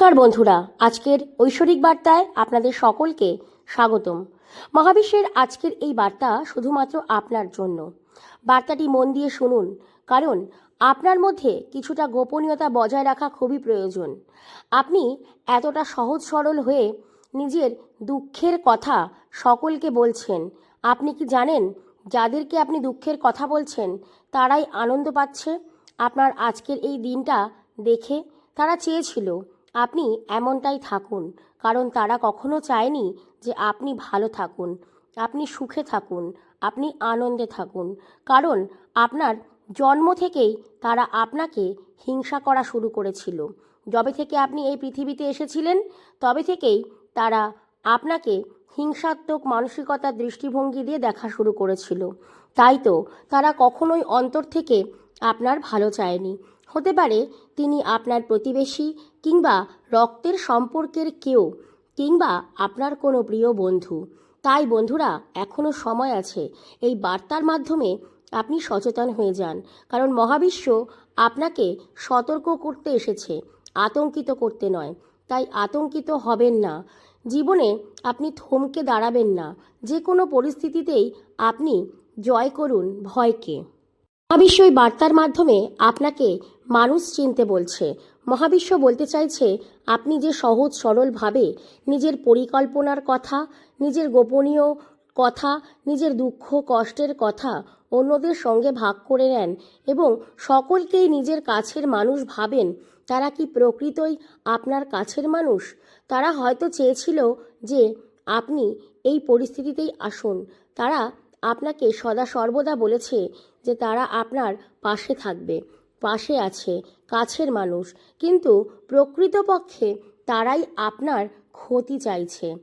নমস্কার বন্ধুরা, আজকের ঐশ্বরিক বার্তায় আপনাদের সকলকে স্বাগতম। মহাবিশ্বের আজকের এই বার্তা শুধুমাত্র আপনার জন্য। বার্তাটি মন দিয়ে শুনুন, কারণ আপনার মধ্যে কিছুটা গোপনীয়তা বজায় রাখা খুবই প্রয়োজন। আপনি এতটা সহজ সরল হয়ে নিজের দুঃখের কথা সকলকে বলছেন, আপনি কি জানেন যাদেরকে আপনি দুঃখের কথা বলছেন, তারাই আনন্দ পাচ্ছে? আপনার আজকের এই দিনটা দেখে তারা চেয়েছিল আপনি এমনটাই থাকুন, কারণ তারা কখনো চায়নি যে আপনি ভালো থাকুন। আপনি সুখে থাকুন, আপনি আনন্দে থাকুন। কারণ আপনার জন্ম থেকেই তারা আপনাকে হিংসা করা শুরু করেছিল। যবে থেকে আপনি এই পৃথিবীতে এসেছিলেন, তবে থেকেই তারা আপনাকে হিংসাত্মক মানসিকতার দৃষ্টিভঙ্গি দিয়ে দেখা শুরু করেছিল। তাই তো তারা কখনোই অন্তর থেকে আপনার ভালো চায়নি। হতে পারে তিনি আপনার প্রতিবেশী কিংবা রক্তের সম্পর্কের কেউ কিংবা আপনার কোনো প্রিয় বন্ধু। তাই বন্ধুরা এখনও সময় আছে। এই বার্তার মাধ্যমে আপনি সচেতন হয়ে যান। কারণ মহাবিশ্ব আপনাকে সতর্ক করতে এসেছে, আতঙ্কিত করতে নয়। তাই আতঙ্কিত হবেন না। জীবনে আপনি থমকে দাঁড়াবেন না। যে কোনো পরিস্থিতিতেই আপনি জয় করুন ভয়কে। মহাবিশ্ব বার্তার মাধ্যমে আপনাকে মানুষ চিনতে বলছে। মহাবিশ্ব বলতে চাইছে, আপনি যে সহজ সরলভাবে নিজের পরিকল্পনার কথা, নিজের গোপনীয় কথা, নিজের দুঃখ, কষ্টের কথা অন্যদের সঙ্গে ভাগ করে নেন এবং সকলকেই নিজের কাছের মানুষ ভাবেন, তারা কি প্রকৃতই আপনার কাছের মানুষ? তারা হয়তো চেয়েছিল যে আপনি এই পরিস্থিতিতেই আসুন। তারা আপনাকে সদা সর্বদা বলেছে যে তারা আপনার পাশে থাকবে। পাশে আছে কাছের মানুষ। কিন্তু প্রকৃতপক্ষে তারাই আপনার ক্ষতি চাইছে।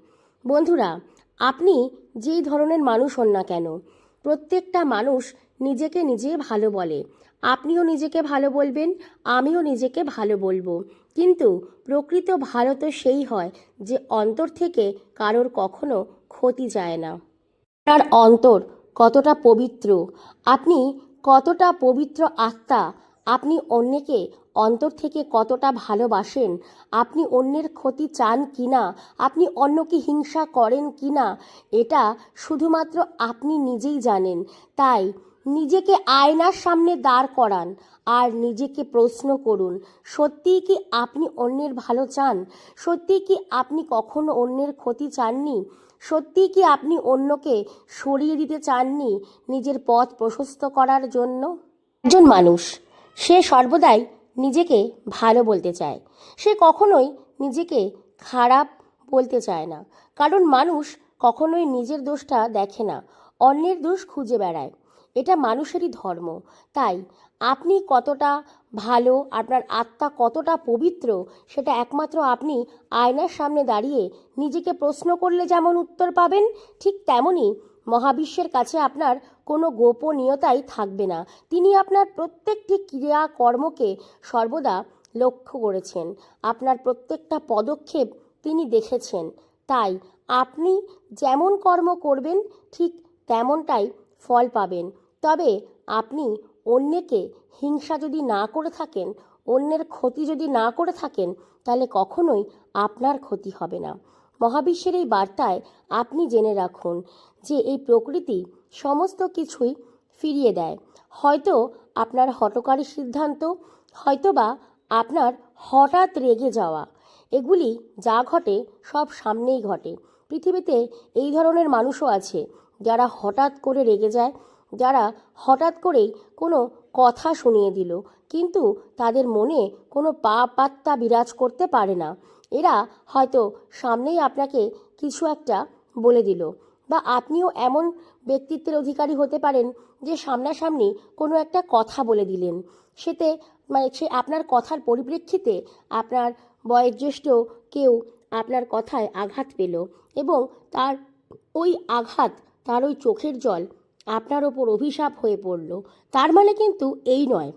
বন্ধুরা, আপনি যেই ধরনের মানুষ হন না কেন, প্রত্যেকটা মানুষ নিজেকে নিজে ভালো বলে। আপনিও নিজেকে ভালো বলবেন, আমিও নিজেকে ভালো বলব। কিন্তু প্রকৃত ভালো তো সেই হয় যে অন্তর থেকে কারোর কখনো ক্ষতি যায় না। আপনার অন্তর কতটা পবিত্র, আপনি কতটা পবিত্র আত্মা আপনি অন্যকে অন্তর থেকে কতটা ভালোবাসেন? আপনি অন্যের ক্ষতি চান কি না আপনি অন্যকে হিংসা করেন কি না এটা শুধুমাত্র আপনি নিজেই জানেন। তাই নিজেকে আয়নার সামনে দাঁড় করান আর নিজেকে প্রশ্ন করুন, সত্যিই কি আপনি অন্যের ভালো চান? সত্যিই কি আপনি কখনো অন্যের ক্ষতি চাননি? সত্যিই কি আপনি অন্যকে সরিয়ে দিতে চাননি নিজের পথ প্রশস্ত করার জন্য? একজন মানুষ সে সর্বদাই নিজেকে ভালো বলতে চায়। সে কখনোই নিজেকে খারাপ বলতে চায় না। কারণ মানুষ কখনোই নিজের দোষটা দেখে না, অন্যের দোষ খুঁজে বেড়ায়। এটা মানুষেরই ধর্ম। তাই আপনি কতটা ভালো, আপনার আত্মা কতটা পবিত্র, সেটা একমাত্র আপনি আয়নার সামনে দাঁড়িয়ে নিজেকে প্রশ্ন করলে যেমন উত্তর পাবেন, ঠিক তেমনই মহাবিশ্বের কাছে আপনার কোনো গোপনীয়তাই থাকবে না। তিনি আপনার প্রত্যেকটি ক্রিয়া কর্মকে সর্বদা লক্ষ্য করেছেন। আপনার প্রত্যেকটা পদক্ষেপ তিনি দেখেছেন। তাই আপনি যেমন কর্ম করবেন, ঠিক তেমনটাই ফল পাবেন। তবে আপনি অন্যকে হিংসা যদি না করে থাকেন, অন্যের ক্ষতি যদি না করে থাকেন, তাহলে কখনোই আপনার ক্ষতি হবে না। মহাবিশ্বের এই বার্তায় আপনি জেনে রাখুন যে এই প্রকৃতি সমস্ত কিছুই ফিরিয়ে দেয়। হয়তো আপনার হটকারী সিদ্ধান্ত, হয়তোবা আপনার হঠাৎ রেগে যাওয়া। এগুলি যা ঘটে সব সামনেই ঘটে। পৃথিবীতে এই ধরনের মানুষও আছে যারা হঠাৎ করে রেগে যায়, যারা হঠাৎ করেই কোনো কথা শুনিয়ে দিল, কিন্তু তাদের মনে কোনো পা পাত্তা বিরাজ করতে পারে না। এরা হয়তো সামনেই আপনাকে কিছু একটা বলে দিল বা আপনিও এমন ব্যক্তিত্বের অধিকারী হতে পারেন যে সামনাসামনি কোনো একটা কথা বলে দিলেন। সেতে মানে সে আপনার কথার পরিপ্রেক্ষিতে আপনার বয়োজ্যেষ্ঠ কেউ আপনার কথায় আঘাত পেল এবং তার ওই আঘাত, তার ওই চোখের জল আপনার ওপর অভিশাপ হয়ে পড়ল। তার মানে কিন্তু এই নয়।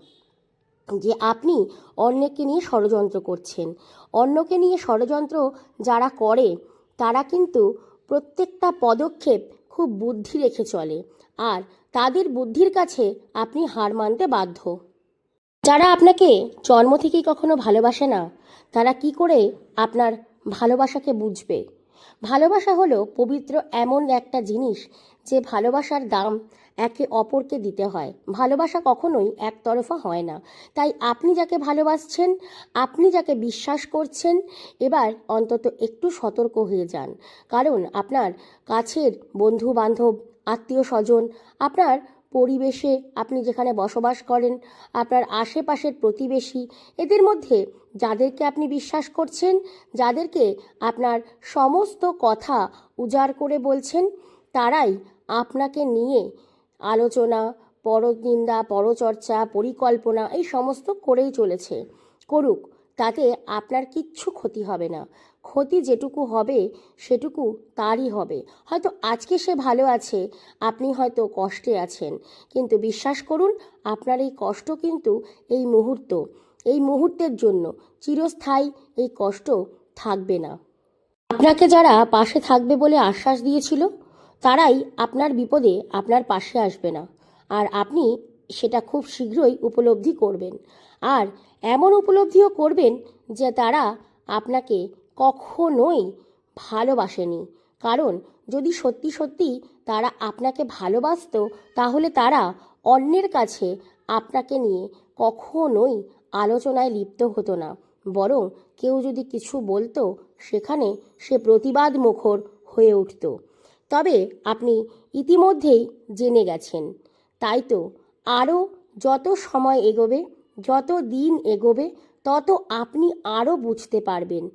যে আপনি অন্যকে নিয়ে ষড়যন্ত্র করছেন। অন্যকে নিয়ে ষড়যন্ত্র যারা করে, তারা কিন্তু প্রত্যেকটা পদক্ষেপ খুব বুদ্ধি রেখে চলে। আর তাদের বুদ্ধির কাছে আপনি হার মানতে বাধ্য। যারা আপনাকে জন্ম থেকেই কখনো ভালোবাসে না, তারা কি করে আপনার ভালোবাসাকে বুঝবে? ভালোবাসা হলো পবিত্র এমন একটা জিনিস যে ভালোবাসার দাম একে অপরকে দিতে হয়। ভালোবাসা কখনোই একতরফা হয় না। তাই আপনি যাকে ভালোবাসছেন, আপনি যাকে বিশ্বাস করছেন, এবার অন্তত একটু সতর্ক হয়ে যান। কারণ আপনার কাছের বন্ধু বান্ধব আত্মীয় স্বজন, আপনার পরিবেশে আপনি যেখানে বসবাস করেন, আপনার আশেপাশের প্রতিবেশী, এদের মধ্যে যাদেরকে আপনি বিশ্বাস করছেন, যাদেরকে আপনার সমস্ত কথা উজাড় করে বলছেন, তারাই আপনাকে নিয়ে আলোচনা, পরনিন্দা, পরচর্চা, পরিকল্পনা এই সমস্ত করেই চলেছে। করুক তাতে আপনার কিচ্ছু ক্ষতি হবে না। ক্ষতি যেটুকু হবে, সেটুকু তারই হবে। হয়তো আজকে সে ভালো আছে, আপনি হয়তো কষ্টে আছেন। কিন্তু বিশ্বাস করুন, আপনার এই কষ্ট কিন্তু এই মুহূর্ত, এই মুহূর্তের জন্য চিরস্থায়ী এই কষ্ট থাকবে না। আপনাকে যারা পাশে থাকবে বলে আশ্বাস দিয়েছিল, তারাই আপনার বিপদে আপনার পাশে আসবে না। আর আপনি সেটা খুব শীঘ্রই উপলব্ধি করবেন। আর এমন উপলব্ধিও করবেন যে তারা আপনাকে কখনোই ভালোবাসেনি। কারণ যদি সত্যি সত্যি তারা আপনাকে ভালোবাসতো, তাহলে তারা অন্যের কাছে আপনাকে নিয়ে কখনোই আলোচনায় লিপ্ত হতো না। বরং কেউ যদি কিছু বলতো, সেখানে সে প্রতিবাদ মুখর হয়ে উঠত। তবে আপনি ইতিমধ্যেই জেনে গেছেন। তাই তো আরও যত সময় এগোবে যত দিন এগোবে, তত আপনি আরও বুঝতে পারবেন।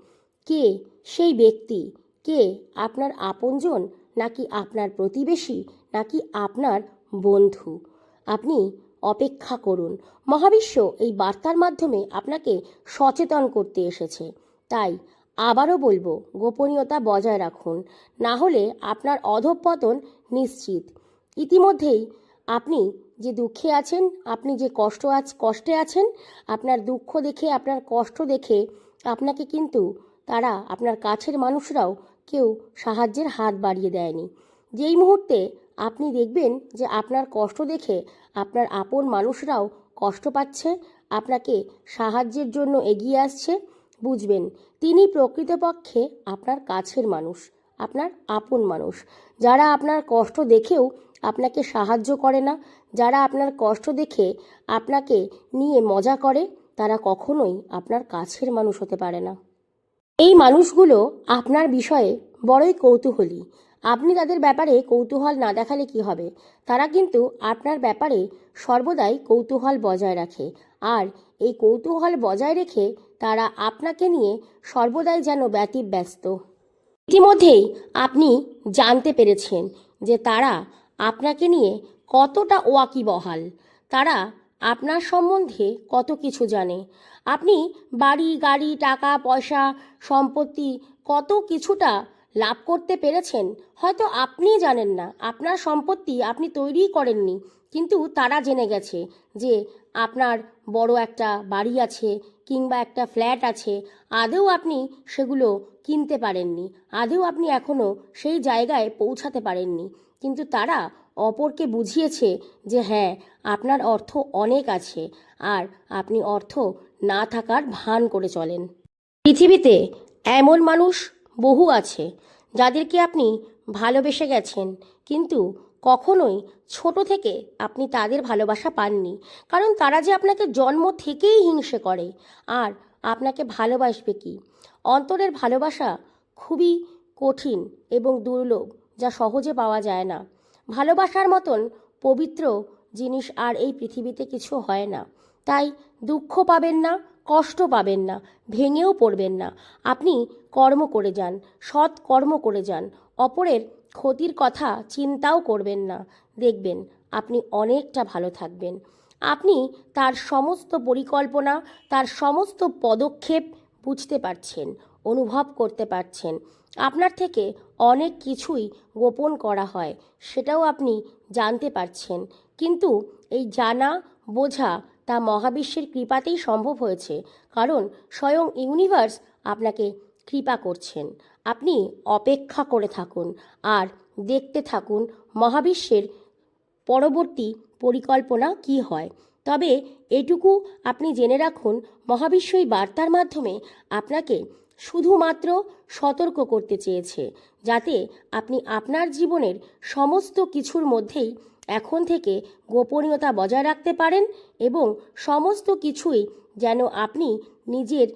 কে সেই ব্যক্তি? কে আপনার আপনজন? নাকি আপনার প্রতিবেশী? নাকি আপনার বন্ধু? আপনি অপেক্ষা করুন। মহাবিশ্ব এই বার্তার মাধ্যমে আপনাকে সচেতন করতে এসেছে। তাই আবারও বলব, গোপনীয়তা বজায় রাখুন। না হলে আপনার অধঃপতন নিশ্চিত। ইতিমধ্যেই আপনি যে দুঃখে আছেন, আপনি যে কষ্ট আছ, কষ্টে আছেন, আপনার দুঃখ দেখে, আপনার কষ্ট দেখে আপনাকে কিন্তু তারা, আপনার কাছের মানুষরাও কেউ সাহায্যের হাত বাড়িয়ে দেয়নি। যেই মুহূর্তে আপনি দেখবেন যে আপনার কষ্ট দেখে আপনার আপন মানুষরাও কষ্ট পাচ্ছে, আপনাকে সাহায্যের জন্য এগিয়ে আসছে, বুঝবেন তিনি প্রকৃতপক্ষে আপনার কাছের মানুষ, আপনার আপন মানুষ। যারা আপনার কষ্ট দেখেও আপনাকে সাহায্য করে না। যারা আপনার কষ্ট দেখে আপনাকে নিয়ে মজা করে, তারা কখনোই আপনার কাছের মানুষ হতে পারে না। এই মানুষগুলো আপনার বিষয়ে বড়ই কৌতূহলী। আপনি তাদের ব্যাপারে কৌতূহল না দেখালে কি হবে? তারা কিন্তু আপনার ব্যাপারে সর্বদাই কৌতূহল বজায় রাখে। আর এই কৌতূহল বজায় রেখে তারা আপনাকে নিয়ে সর্বদাই যেন ব্যতীত ব্যস্ত ইতিমধ্যেই আপনি জানতে পেরেছেন যে তারা আপনাকে নিয়ে কতটা ওয়াকিবহাল? তারা আপনার সম্বন্ধে কত কিছু জানে। আপনি বাড়ি, গাড়ি, টাকা, পয়সা, সম্পত্তি কত কিছুটা লাভ করতে পেরেছেন হয়তো আপনিই জানেন না। আপনার সম্পত্তি আপনি তৈরিই করেননি, কিন্তু তারা জেনে গেছে যে আপনার বড় একটা বাড়ি আছে কিংবা একটা ফ্ল্যাট আছে। আদেও আপনি সেগুলো কিনতে পারেননি আদেও আপনি এখনও সেই জায়গায় পৌঁছাতে পারেননি। কিন্তু তারা অপরকে বুঝিয়েছে যে হ্যাঁ আপনার অর্থ অনেক আছে আর আপনি অর্থ না থাকার ভান করে চলেন। পৃথিবীতে এমন মানুষ বহু আছে যাদেরকে আপনি ভালোবেসে গেছেন, কিন্তু কখনোই ছোট থেকে আপনি তাদের ভালোবাসা পাননি, কারণ তারা যে আপনাকে জন্ম থেকেই হিংসে করে। আর আপনাকে ভালোবাসবে কি? অন্তরের ভালোবাসা খুবই কঠিন এবং দুর্লভ। যা সহজে পাওয়া যায় না। ভালোবাসার মতন পবিত্র জিনিস আর এই পৃথিবীতে কিছু হয় না। তাই দুঃখ পাবেন না, কষ্ট পাবেন না, ভেঙেও পড়বেন না। আপনি কর্ম করে যান, সৎ কর্ম করে যান, অপরের ক্ষতির কথা চিন্তাও করবেন না। দেখবেন আপনি অনেকটা ভালো থাকবেন। আপনি তার সমস্ত পরিকল্পনা, তার সমস্ত পদক্ষেপ বুঝতে পারছেন। অনুভব করতে পারছেন। আপনার থেকে অনেক কিছুই গোপন করা হয়, সেটাও আপনি জানতে পারছেন। কিন্তু এই জানা, বোঝা তা মহাবিশ্বের কৃপাতেই সম্ভব হয়েছে, কারণ স্বয়ং ইউনিভার্স আপনাকে কৃপা করছেন। আপনি অপেক্ষা করে থাকুন আর দেখতে থাকুন মহাবিশ্বের পরবর্তী পরিকল্পনা কি হয়। তবে এটুকু আপনি জেনে রাখুন, মহাবিশ্ব এই বার্তার মাধ্যমে আপনাকে শুধুমাত্র সতর্ক করতে চেয়েছে, যাতে আপনি আপনার জীবনের সমস্ত কিছুর মধ্যেই এখন থেকে গোপনীয়তা বজায় রাখতে পারেন এবং সমস্ত কিছুই যেন আপনি নিজের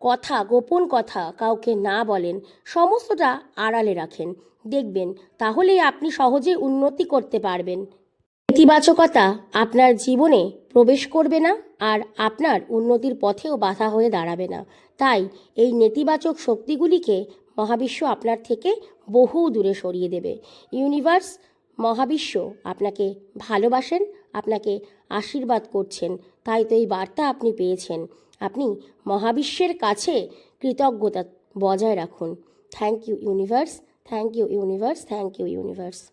কথা, গোপন কথা কাউকে না বলেন, সমস্তটা আড়ালে রাখেন। দেখবেন, তাহলেই আপনি সহজে উন্নতি করতে পারবেন। নেতিবাচকতা আপনার জীবনে প্রবেশ করবে না আর আপনার উন্নতির পথেও বাধা হয়ে দাঁড়াবে না। তাই এই নেতিবাচক শক্তিগুলিকে মহাবিশ্ব আপনার থেকে বহু দূরে সরিয়ে দেবে। ইউনিভার্স, মহাবিশ্ব আপনাকে ভালোবাসেন, আপনাকে আশীর্বাদ করছেন। তাই তো এই বার্তা আপনি পেয়েছেন। আপনি মহাবিশ্বের কাছে কৃতজ্ঞতা বজায় রাখুন। Thank you universe, thank you universe, thank you universe.